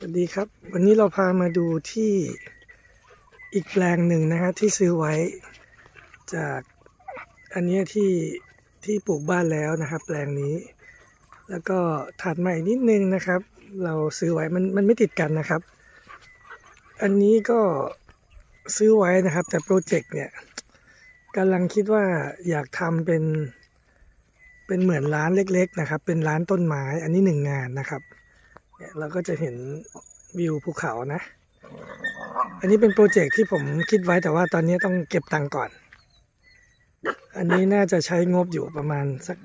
สวัสดีครับ วันนี้เราพามาดูที่อีกแปลงหนึ่งนะฮะที่ซื้อไว้ จากอันนี้ที่ที่ปลูกบ้านแล้วนะครับ แปลงนี้ แล้วก็ถัดมาอีกนิดนึงนะครับ เราซื้อไว้มันมันไม่ติดกันนะครับ อันนี้ก็ซื้อไว้นะครับ แต่โปรเจกต์เนี่ยกำลังคิดว่าอยากทำเป็นเป็นเหมือนร้านเล็ก ๆ นะครับ เป็นร้านต้นไม้อันนี้หนึ่งงานนะครับ เนี่ยเราก็จะเห็นวิวภูเขานะ อันนี้เป็นโปรเจกต์ที่ผมคิดไว้แต่ว่าตอนนี้ต้องเก็บตังค์ก่อน อันนี้น่าจะใช้งบอยู่ประมาณสัก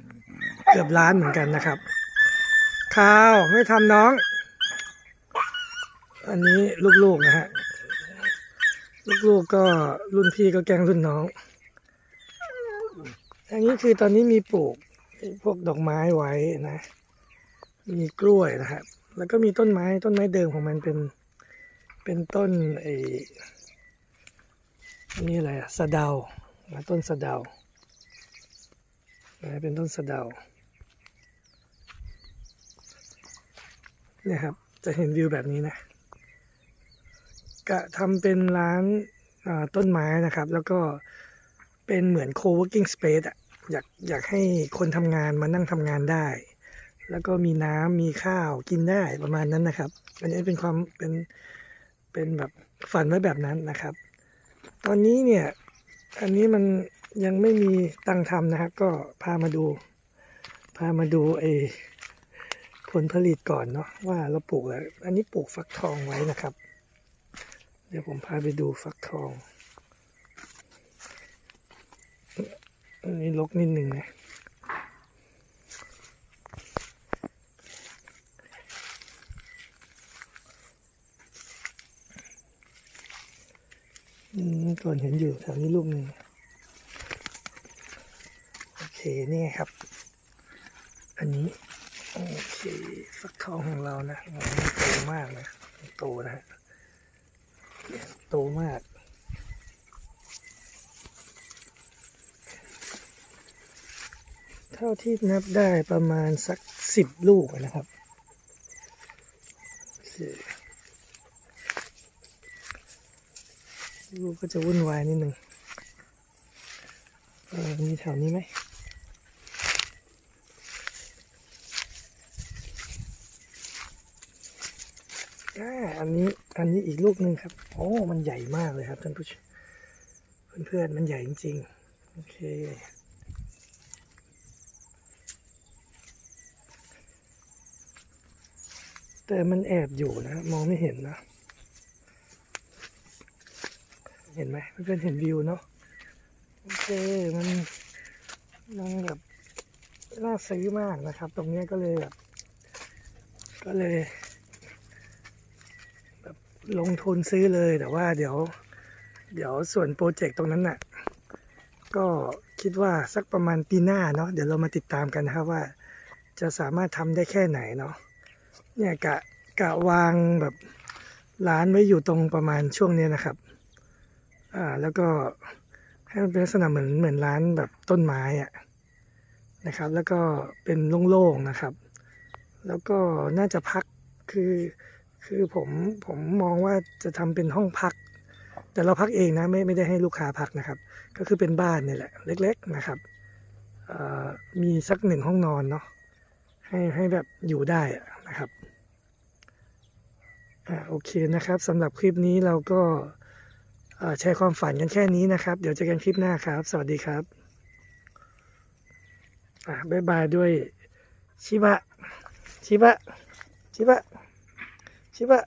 เกือบล้านเหมือนกันนะครับ ข้าวไม่ทำน้อง อันนี้ลูกๆนะฮะ ลูกๆก็รุ่นพี่ก็แกล้งรุ่นน้อง อันนี้คือตอนนี้มีปลูกพวกดอกไม้ไว้นะ มีกล้วยนะครับ แล้วก็มีต้นไม้ต้นไม้เดิมของมันเป็นเป็นต้นไอ้นี่อะไรอะสะเดาต้นสะเดาเป็นต้นสะเดาเนี่ยครับ จะเห็นวิวแบบนี้นะกะทำเป็นร้านต้นไม้นะครับ แล้วก็เป็นเหมือน co-working space อะอยากอยากให้คนทำงานมานั่งทำงานได้ แล้วก็มีน้ำมีข้าวกินได้ประมาณนั้นนะครับ อันนี้เป็นความเป็นเป็นแบบฝันไว้แบบนั้นนะครับ ตอนนี้เนี่ย อันนี้มันยังไม่มีตังทำนะครับ ก็พามาดู พามาดูไอ้ผลผลิตก่อนเนาะว่าเราปลูกแล้วอันนี้ปลูกฟักทองไว้นะครับ เดี๋ยวผมพาไปดูฟักทอง อันนี้ลกนิดหนึ่งนะ อืมก่อนเห็นอยู่แถวนี้ลูกหนึ่งโอเคนี่ครับ อันนี้ โอเคฟักทองของเรานะโอ้โตมากนะโตนะฮะโตมากเท่าที่นับได้ประมาณสักสิบลูกนะครับโอเค ลูกก็จะวุ่นวายนิดหนึ่งมีแถวนี้ไหมอ่อันนี้อันนี้อีกลูกหนึ่งครับโอ้มันใหญ่มากเลยครับท่านผู้ชมเพื่อนๆมันใหญ่จริงๆ โอเคแต่มันแอบอยู่นะ มองไม่เห็นนะ เห็นไหมเพื่อนเห็นวิวเนาะโอเคมันมันแบบน่าซื้อมากนะครับ ตรงนี้ก็เลยแบบก็เลยแบบลงทุนซื้อเลยแต่ว่าเดี๋ยว เดี๋ยวส่วนโปรเจกต์ตรงนั้นน่ะ ก็คิดว่าสักประมาณปีหน้าเนาะเดี๋ยวเรามาติดตามกันนะครับว่า จะสามารถทำได้แค่ไหนเนาะเนี่ยกะกะวางแบบร้านไว้อยู่ตรงประมาณช่วงนี้นะครับ อ่า แล้วก็ให้มันเป็นลักษณะเหมือนเหมือนร้านแบบต้นไม้อะนะครับ แล้วก็เป็นโล่งๆนะครับ แล้วก็น่าจะพักคือ คือผมผมมองว่าจะทำเป็นห้องพัก แต่เราพักเองนะไม่ไม่ได้ให้ลูกค้าพักนะครับ ก็คือเป็นบ้านนี่แหละ เล็ก ๆนะครับมีสักหนึ่งห้องนอนเนาะให้ให้แบบอยู่ได้นะครับอ่าโอเคนะครับสำหรับคลิปนี้เราก็ แชร์ความฝันกันแค่นี้นะครับ เดี๋ยวเจอกันคลิปหน้าครับ สวัสดีครับอะบ๊ายบายด้วยชิบะชิบะชิบะชิบะ